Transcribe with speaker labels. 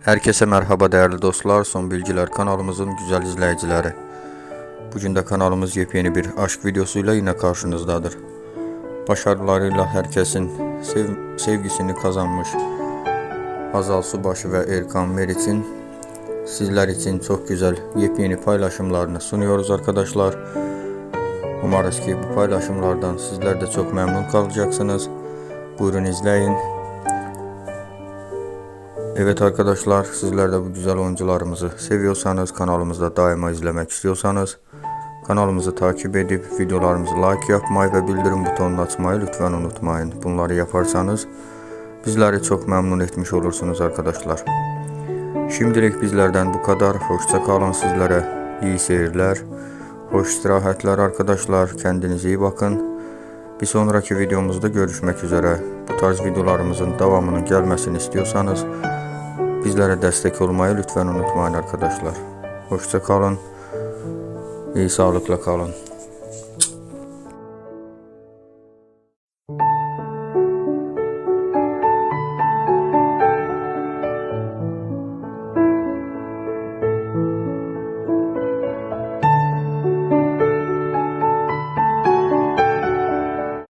Speaker 1: Herkese merhaba değerli dostlar. Son Bilgiler kanalımızın güzel izleyicileri. Bugün de kanalımız yepyeni bir aşk videosuyla yine karşınızdadır. Başarılarıyla herkesin sev- sevgisini kazanmış Hazal Subaşı ve Erkan Meriç'in sizler için çok güzel yepyeni paylaşımlarını sunuyoruz arkadaşlar. Umarız ki bu paylaşımlardan sizler de çok memnun kalacaksınız. Buyurun izleyin. Evet arkadaşlar sizler de bu güzel oyuncularımızı seviyorsanız kanalımızda daima izlemek istiyorsanız kanalımızı takip edip videolarımızı like yapmayı ve bildirim butonunu açmayı lütfen unutmayın. Bunları yaparsanız bizleri çok memnun etmiş olursunuz arkadaşlar. Şimdilik bizlerden bu kadar. Hoşça kalın sizlere. iyi seyirler. Hoş istirahatler arkadaşlar. Kendinize iyi bakın. Bir sonraki videomuzda görüşmek üzere. Bu tarz videolarımızın devamının gelmesini istiyorsanız bizlere destek olmayı lütfen unutmayın arkadaşlar. Hoşça kalın. İyi sağlıkla kalın.